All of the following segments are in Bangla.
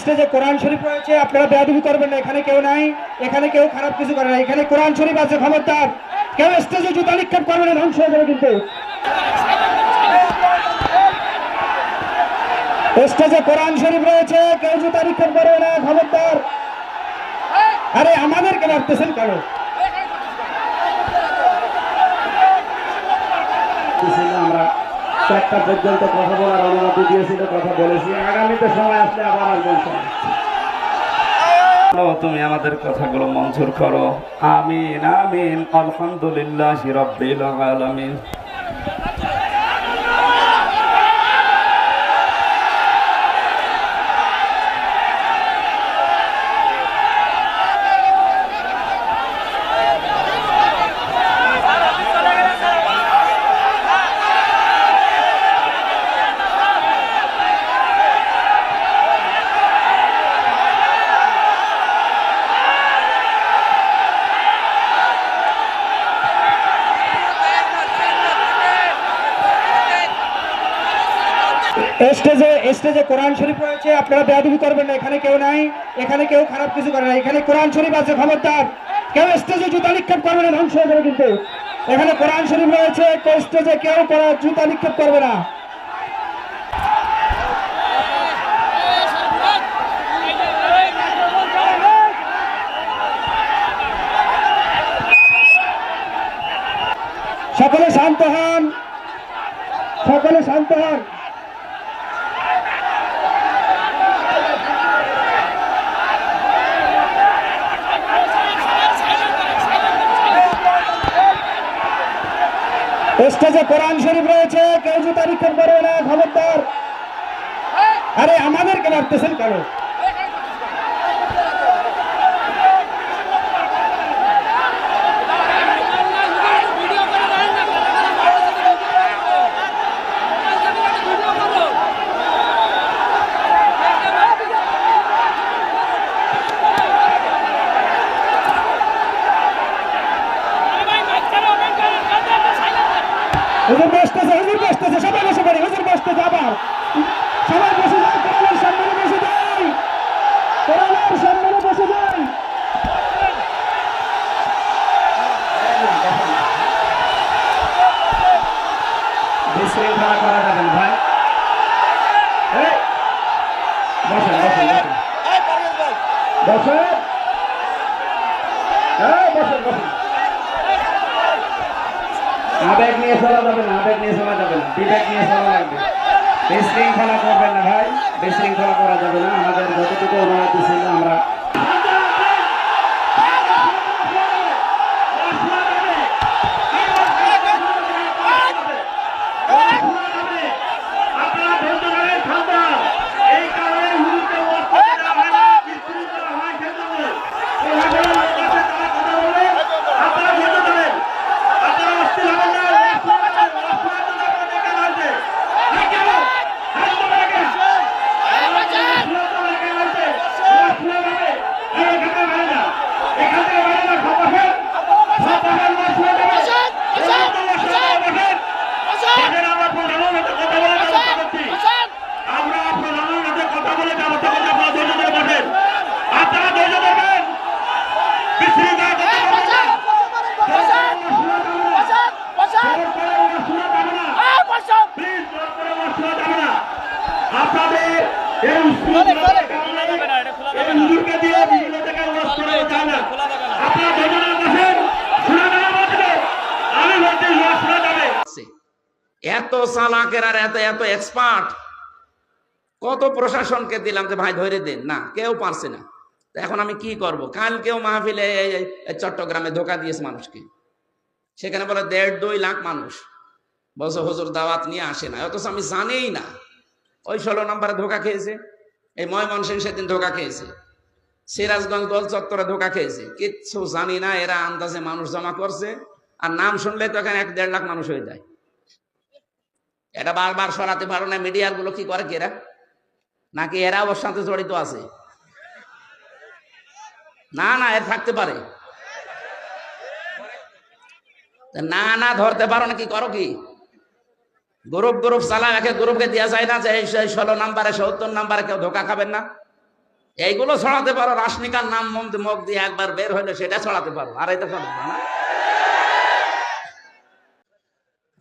স্টেজে কোরআন শরীফ রয়েছে, আপনারা বেয়াদবি করবেন না, এখানে কেউ নাই, এখানে কেউ খারাপ কিছু করে না, এখানে কোরআন শরীফ আছে, খবরদার। কেউ স্টেজে জুতা নিক্ষেপ করবে না, ধ্বংস হয়ে যাবে কিন্তু। স্টেজে কোরআন শরীফ রয়েছে, কেউ জুতা নিক্ষেপ করবে না, খবরদার। আরে আমাদেরকে মারতেছেন কেন? আমরা চারটা পর্যন্ত কথা বলার অনুমতি দিয়েছিল, কথা বলেছি। আগামীতে সময় আসলে আবার আসবেন তুমি আমাদের কথাগুলো মঞ্জুর করো। আমিন আমিন, আলহামদুলিল্লাহ রব্বিল আলামিন। স্টেজে স্টেজে কোরআন শরীফ রয়েছে, আপনারা বেয়াদবি করবেন না, এখানে কেউ নাই, এখানে কেউ খারাপ কিছু করে না, এখানে কোরআন শরীফ আছে, খবরদার। কেউ স্টেজে জুতা নিক্ষেপ করবে না, ধ্বংস হয়ে যাবে কিন্তু। এখানে কোরআন শরীফ রয়েছে, কেউ স্টেজে কেউ জুতা নিক্ষেপ করবে না। সকলে শান্ত হন, সকলে শান্ত হন। স্টেজে কোরআন শরীফ রয়েছে কেউ জুতারি করবে না খবরদার আরে আমাদেরকে মারতেছেন কেন? হুজুর বসতেছে হুজুর বসতেছে, সবাই বসে পড়ে, হুজুর বসতেছে আবার। সবাই বসে যায় কোরআনের সম্মানে বসে যায়। কোরআনের সম্মানে বসে যায়। বিশৃঙ্খলা করা যাবে না, ভাই। বসেন বসেন বসেন। বসেন। বসেন বসেন। আবেগ নিয়ে চলা যাবে না, আবেগ নিয়ে চলা যাবে না। বিবেক নিয়ে চলা লাগবে। বিশৃঙ্খলা করবেন না ভাই, বিশৃঙ্খলা করা যাবে না। আমাদের যতটুকু অনুমতি ছিল আমরা আপনারা ধৈর্য ধরে ঠান্ডা এই কারণে হুজুরকে ওয়াজ করতে দেওয়া হয় না বিশৃঙ্খলা হয় সেজন্য এই হাজারো লোক আছে তারা কথা বলে আপনারা ধৈর্য ধরেন আপনারা অস্থির হবেন না ওয়াজ শোনাবেন, ওয়াজ শোনার জন্য আপনাদের কেন হয়েছে? হ্যাঁ, কেন? হ্যাঁ, তোমরা কেন? ওয়াজ শোনার জন্য কেন হয়েছে? ওয়াজ শোনাবে হবে। এই এখান থেকে বাইরে না। এখান থেকে বাইরে না, সব বসেন। সব বসেন, ওয়াজ শোনা যাবে। এই মুহূর্তে ওয়াজ শোনা যাবে, বসেন। বসেন, আমরা প্রধানের মতো কথা বলে ব্যবস্থা করছি। আমরা প্রধানের মধ্যে কথা বলে ব্যবস্থা করছি আপনারা ধৈর্য ধরে বসেন আপনারা ধৈর্য ধরবেন বিশৃঙ্খলা করতে পারবেন না জোর করে ওরা শোনা যাবে না। প্লিজ জোর করে ওরা শোনা যাবে না। আপনাদের এই উশৃঙ্খলার কারণে এই হুজুরকে দিয়ে বিভিন্ন জায়গায় ওয়াজ করানো যায় না। আপনারা ধৈর্য ধরে বসেন। শোনা যাবে বলছে। আমি বলছি ওয়াজ শোনা যাবে আছে। এত চালাকের আর এত এত এক্সপার্ট কত প্রশাসনকে দিলাম যে, ভাই ধরে দেন। না, কেউ পারছে না। এখন আমি কি করব? কালকেও মাহফিলে চট্টগ্রামে ধোকা দিয়েছে মানুষকে। সেখানে বলে, দেড়, দুই লাখ মানুষ। বলছে, হুজুর, দাওয়াত নিয়ে আসে না অথচ আমি জানিই না। ওই ষোলো নম্বরে ধোকা খেয়েছে। এই ময়মনসিং সেদিন ধোকা খেয়েছে। সিরাজগঞ্জ গোল চত্বরে ধোকা খেয়েছে। কিচ্ছু জানি না, এরা আন্দাজে মানুষ জমা করছে। আর নাম শুনলে তো এখানে এক, দেড় লাখ মানুষ হয়ে যায়। এটা বারবার সরাতে পারো না মিডিয়ারগুলো কি করে কি এরা? নাকি এরা ওর সাথে জড়িত আছে? না না, এর থাকতে পারে। না না, ধরতে পারো না, কি করো কি? গ্রুপ গ্রুপ চালায় একে গ্রুপকে দেওয়া যায় না যে এই ষোলো নাম্বারে, সত্তর নাম্বারে কেউ ধোকা খাবেন না। এইগুলো ছড়াতে পারো রাসনিকার নাম মন্ত্রী মুখ দিয়ে একবার বের হইলে সেটা ছড়াতে পারো, আর এটা ছড়াতে পারো না।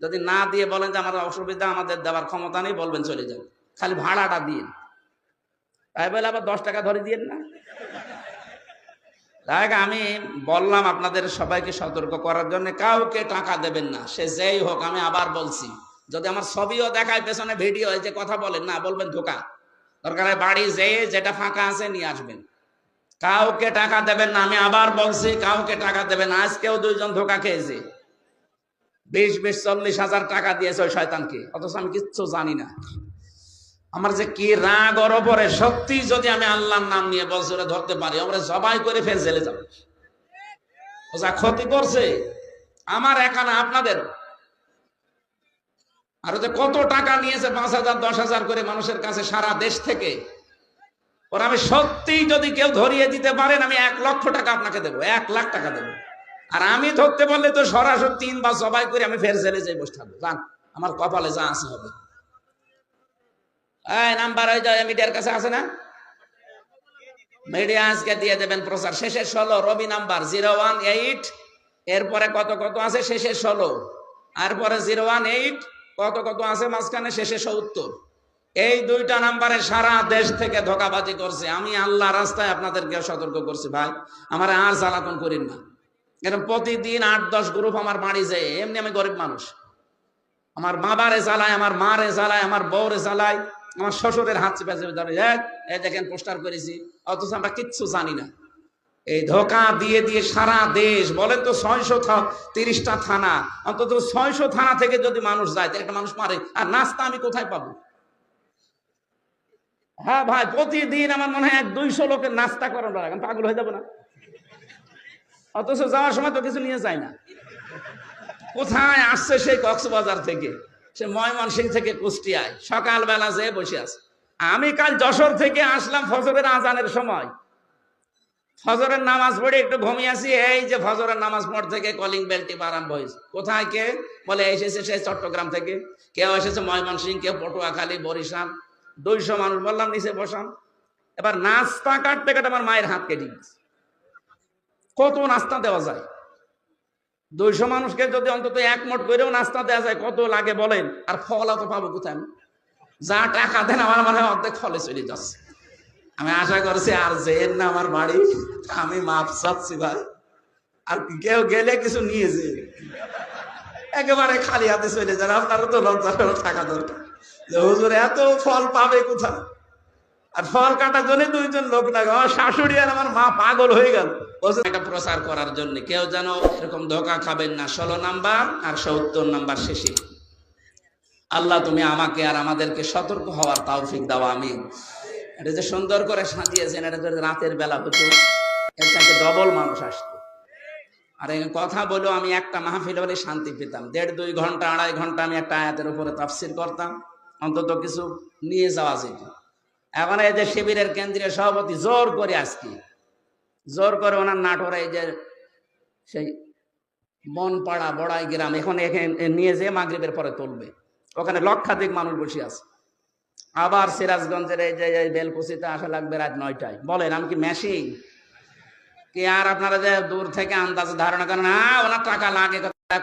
যদি না দিয়ে বলেন যে আমার অসুবিধা, আমাদের দেওয়ার ক্ষমতা নেই, বলবেন চলে যান। খালি ভাড়াটা দিন তাই বলে আবার দশ টাকা ধরে দিয়েন না? দেখ, আমি বললাম আপনাদের সবাইকে সতর্ক করার জন্য, কাউকে টাকা দেবেন না। সে যেই হোক, আমি আবার বলছি, যদি আমার ছবিও দেখায়, পেছনে ভিডিও যে কথা বলেন, না, বলবেন ধোকা। দরকার বাড়ি যেয়ে যেটা ফাঁকা আছে নিয়ে আসবেন। কাউকে টাকা দেবেন না, আমি আবার বলছি, কাউকে টাকা দেবেন আজকেও দুইজন ধোকা খেয়েছে। বিশ বিশ, চল্লিশ হাজার টাকা দিয়েছে ওই শয়তানকে। অথচ আমি কিচ্ছু জানি না। আমার যে কি রাগ ওর ওপরে, সত্যি যদি আমি আল্লাহর নাম নিয়ে বছরে ধরতে পারি, আমরা জবাই করে ফের জেলে যাব। ও ক্ষতি করছে, আমার একা না, আপনাদের? আর যে কত টাকা নিয়েছে, পাঁচ হাজার, দশ হাজার করে মানুষের কাছে সারা দেশ থেকে? ওর আমি সত্যি যদি কেউ ধরিয়ে দিতে পারেন, আমি এক লক্ষ টাকা আপনাকে দেবো, এক লাখ টাকা দেবো। আর আমি ধরতে পারলে তো সরাসরি তিন বা জবাই করে আমি ফের জেলে যাই বসে থাকব জান আমার কপালে যা আছে হবে। নাম্বার ওই যে মিডিয়ার কাছে আছে না? মিডিয়া আজকে দিয়ে দেবেন প্রচার। ষোলো, Rabi number, zero one eight, এরপরে কত কত আছে? শেষে ষোলো। আর পরে জিরো ওয়ান এইট, কত কত আছে? মাঝখানে শেষে সত্তর। এই দুইটা নাম্বারে সারা দেশ থেকে ধোকাবাজি করছে। আমি আল্লাহ রাস্তায় আপনাদেরকে সতর্ক করছি, ভাই। আমার আর জ্বালাতন করেন না। এরকম প্রতিদিন আট দশ গ্রুপ আমার বাড়ি যায়। এমনি আমি গরিব মানুষ। আমার বাবারে জ্বালায় আমার মারে জ্বালায় আমার বউরে জ্বালায় আমার শ্বশুরের হাত চেপে চেপে ধরে "এই, এই দেখেন পোস্টার করেছি। অথচ আমরা কিচ্ছু জানি না। এই ধোকা দিয়ে দিয়ে সারা দেশ বলেন তো ছয়শো তিরিশটা থানা অন্তত ছয়শো থানা থেকে যদি মানুষ যায় তাহলে একটা মানুষ মারে। আর নাস্তা আমি কোথায় পাবো? হ্যাঁ ভাই প্রতিদিন আমার মনে হয় এক দুইশো লোকের নাস্তা করানো লাগে। পাগল হয়ে যাব না? অথচ যাওয়ার সময় তো কিছু নিয়ে যায় না। কোথায় আসছে সেই কক্সবাজার থেকে? সে ময়মনসিং থেকে কুষ্টিয়ায়, সকালবেলা যেয়ে বসে আছে। আমি কাল যশোর থেকে আসলাম ফজরের আজানের সময়। ফজরের নামাজ পড়ে একটু ঘুমিয়ে আসি, এই যে ফজরের নামাজ পড় থেকে কলিং বেলটি আরম্ভ হয়েছে। কোথায় কে? বলে, এসেছে সে চট্টগ্রাম থেকে। কেউ এসেছে ময়মনসিং কেউ পটুয়াখালী, বরিশাল। দুইশো মানুষ বললাম, নিচে বসান। এবার নাস্তা কাটতে কাটতে আমার মায়ের হাত কেটে গেছে। কত নাস্তা দেওয়া যায়? দুইশো মানুষকে যদি অন্তত এক মোট করেও নাস্তা দেওয়া যায়, কত লাগে বলেন? আর ফল অত পাবো কোথায়? আমি যা টাকা দেন, আমার মনে হয় অর্ধেক ফলে চলে যাচ্ছে। আমি আশা করছি আর যেন না আমার বাড়ি, আমি মাপ চাচ্ছি ভাই। আর কেউ গেলে কিছু নিয়ে যে একেবারে খালি হাতে চলে যান, আপনারও তো লজ্জা থাকা দরকার। হুজুর এত ফল পাবে কোথায়? আর ফল কাটার জন্য দুইজন লোক লাগে আমার শাশুড়ি আর আমার মা পাগল হয়ে গেল। এটা প্রচার করার জন্য। কেউ যেন এরকম ধোকা খাবেন না। ষোলো নাম্বার আর সত্তর নাম্বার শেষে আল্লাহ, তুমি আমাকে আর আমাদেরকে সতর্ক হওয়ার তৌফিক দাও আমি এটা যে সুন্দর করে সাজিয়েছেন, এটা যদি রাতের বেলা হতো এর ডবল মানুষ আসতো। আর এই কথা বলেও আমি একটা মাহফিল হলে শান্তি পেতাম। দেড়, দুই ঘণ্টা, আড়াই ঘণ্টা আমি একটা আয়াতের উপরে তাফসির করতাম। অন্তত কিছু নিয়ে যাওয়া যেত। এখন এই যে শিবিরের কেন্দ্রীয় সভাপতি জোর করে আজকে। জোর করে ওনার নাটোরে এই যে সেই বনপাড়া বড়াই গ্রাম, এখন এখানে নিয়ে যেয়ে মাগরিবের পরে তুলবে। ওখানে লক্ষাধিক মানুষ বসে আছে। আবার সিরাজগঞ্জের এই যে বেলকুচিতে আসা লাগবে রাত নয়টায়। বলেন, আমি কি মেশিন কি আর আপনারা যে দূর থেকে আন্দাজে ধারণা করেন না ওনার টাকা লাগে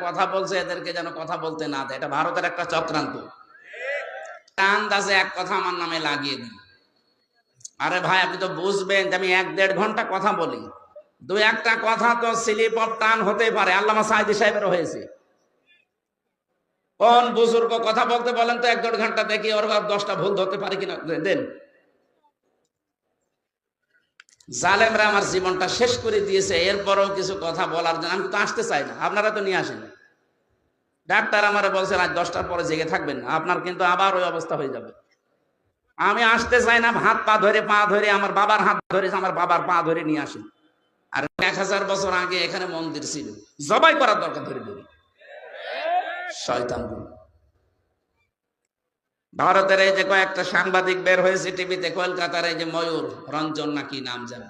কথা বলছে এদেরকে যেন কথা বলতে না দেয়। এটা ভারতের একটা চক্রান্ত। আন্দাজে এক কথা আমার নামে লাগিয়ে দিই আরে ভাই, আপনি তো বুঝবেন যে আমি এক দেড় ঘণ্টা কথা বলি। দু একটা কথা তো স্লিপ অফ টান হতে পারে। আল্লামা সাইদি সাহেবেরও হয়েছে। কোন বুজুর্গ কথা বলতে বলেন তো এক দেড় ঘণ্টা দেখি ওর দশটা ভুল ধরতে পারে কিনা। দেন। জালেমরা আমার জীবনটা শেষ করে দিয়েছে, এরপরও কিছু কথা বলার জন্য। আমি তো আসতে চাই না, আপনারা তো নিয়ে আসেন। ডাক্তার আমার বলছে রাত দশটার পরে জেগে থাকবেন আপনার কিন্তু আবার ওই অবস্থা হয়ে যাবে। আমি আসতে চাই না, হাত পা ধরে পা ধরে, আমার বাবার হাত ধরে, আমার বাবার পা ধরে নিয়ে আসি আর এক হাজার বছর আগে এখানে মন্দির ছিল। জবাই করার দরকার ধরে ধরে। ভারতের এই যে কয়েকটা সাংবাদিক বের হয়েছে টিভিতে, কলকাতার এই যে ময়ূর, রঞ্জন নাকি নাম জানো?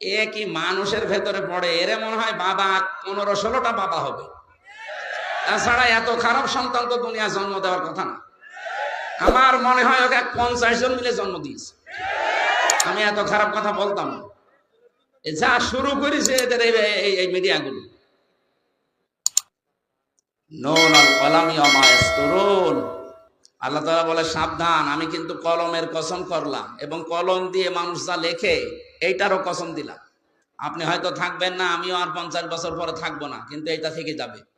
এ কি মানুষের ভেতরে পড়ে? এরে মনে হয় বাবা, পনেরো ষোলোটা বাবা হবে। তাছাড়া এত খারাপ সন্তান তো দুনিয়া জন্ম দেওয়ার কথা না। আমার মনে হয় ওকে পঞ্চাশ জন মিলে জন্ম দিয়েছে। আমি এত খারাপ কথা বলতাম না। যা শুরু করেছে এদের এই- মিডিয়াগুলো। আল্লাহ তাআলা বলে, সাবধান, আমি কিন্তু কলমের কসম করলাম এবং কলম দিয়ে মানুষ যা লেখে, এইটারও কসম দিলাম। আপনি হয়তো থাকবেন না, আমিও আর পঞ্চাশ বছর পরে থাকব না, কিন্তু এটা থেকে যাবে।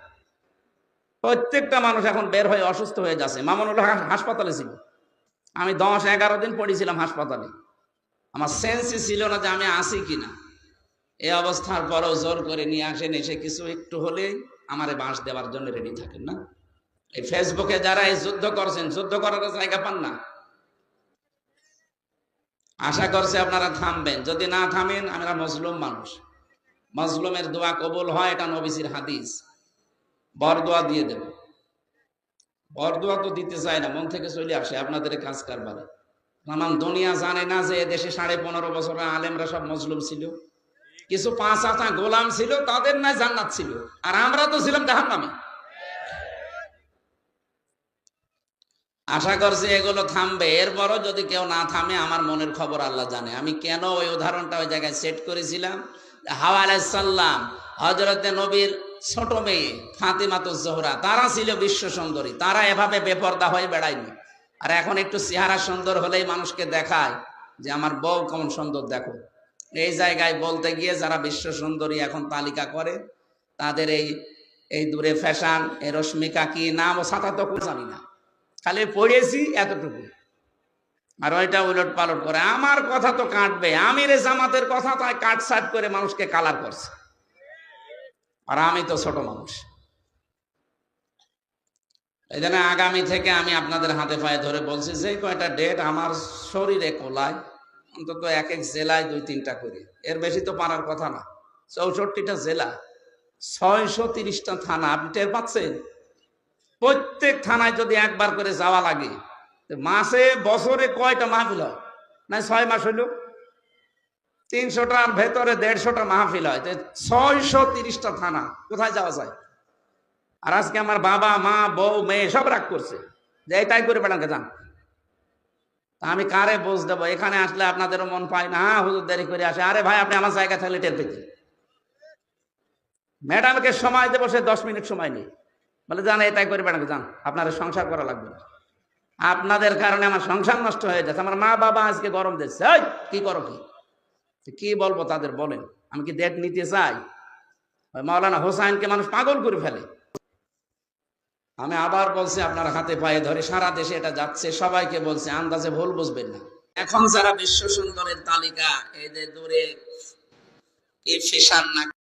প্রত্যেকটা মানুষ এখন বের হয়ে অসুস্থ হয়ে যাচ্ছে। মামুনুল হাসপাতালে ছিল। আমি দশ এগারো দিন পড়েছিলাম হাসপাতালে। আমার সেন্সই ছিল না যে আমি আসি কিনা। এই অবস্থার পরেও জোর করে নিয়ে আসেন। এসে কিছু একটু হলে আমারে বাঁশ দেওয়ার জন্য রেডি থাকেন না। এই ফেসবুকে যারা এই যুদ্ধ করছেন, যুদ্ধ করার জায়গা পান না। আশা করছে আপনারা থামবেন। যদি না থামেন, আমরা মজলুম মানুষ। মজলুমের দোয়া কবুল হয় এটা নবিসির হাদিস। বরদোয়া দিয়ে দেব। বরদোয়া তো দিতে চায় না, মন থেকে চলে আসে, আপনাদের কাজ কারবারে। নানান দুনিয়া জানে না যে দেশে সাড়ে পনেরো বছর আলেমরা সব মজলুম ছিল। কিছু পাঁচ আতা গোলাম ছিল, তাদের নাই জান্নাত ছিল। আর আমরা তো ছিলাম জাহান নামে আশা করছি এগুলো থামবে। এরপরও যদি কেউ না থামে, আমার মনের খবর আল্লাহ জানে। আমি কেন ওই উদাহরণটা ওই জায়গায় সেট করেছিলাম? হাওয়া আলাইসাল্লাম হজরতে নবীর ছোট মেয়ে ফাতিমাতুজ জোহরা, তারা ছিল বিশ্ব সুন্দরী, তারা এভাবে বেপর্দা হয়ে বেড়ায়নি। আর এখন একটু চেহারা সুন্দর হলেই মানুষকে দেখায় যে আমার বউ কেমন সুন্দর, দেখো। এই জায়গায় বলতে গিয়ে যারা বিশ্ব সুন্দরী এখন তালিকা করে, তাদের এই এই দূরে ফ্যাশন এই রশ্মিকা কি নাম ও সাঁতা তো জানি না। খালি পড়েছি এতটুকু। আর ওইটা উলট পালট করে, আমার কথা তো কাটবে, আমির জামাতের কথা তাই কাট সাট করে মানুষকে কালার করছে। আর আমি তো ছোট মানুষ। এই জন্য আগামী থেকে আমি আপনাদের হাতে পায়ে ধরে বলছি, যে কয়টা ডেট আমার শরীরে কোলায়, অন্তত এক এক জেলায় দুই তিনটা করে। এর বেশি তো পারার কথা না। চৌষট্টিটা জেলা, ছয়শো তিরিশটা থানা, আপনি টের পাচ্ছেন? প্রত্যেক থানায় যদি একবার করে যাওয়া লাগে মাসে, বছরে কয়টা মাহফিল হয়? না ছয় মাস হইল? তিনশোটার ভেতরে দেড়শোটা মাহফিল হয়। ছয়শো তিরিশটা থানা। কোথায় যাওয়া যায়? আর আজকে আমার বাবা, মা, বউ, মেয়ে সব রাগ করছে। যে এটাই করে বেড়াকে যান। আমি কারে বোঝ দেবো? এখানে আসলে আপনাদেরও মন পায় না। হ্যাঁ হুজুর, দেরি করে আসে। আরে ভাই, আপনি আমার জায়গা থাকলে টের পেতেন ম্যাডামকে সময় দেবো, সে দশ মিনিট সময় নেই বলে জান এটাই করে বেড়াকে যান। আপনার সংসার করা লাগবে না। আপনাদের কারণে আমার সংসার নষ্ট হয়ে যাচ্ছে। আমার মা বাবা আজকে গরম দিচ্ছে। কি করো কি? কি বলব তাদের বলেন। আমি কি ডেট নিতে চাই? মাওলানা হোসাইনকে মানুষ পাগল করে ফেলে। আমি আবার বলছি, আপনার হাতে পায়ে ধরে সারা দেশে এটা যাচ্ছে, সবাইকে বলছে, আন্দাজে ভুল বুঝবেন না। এখন যারা বিশ্ব সুন্দরের তালিকা এদের দূরে কি ফিসার না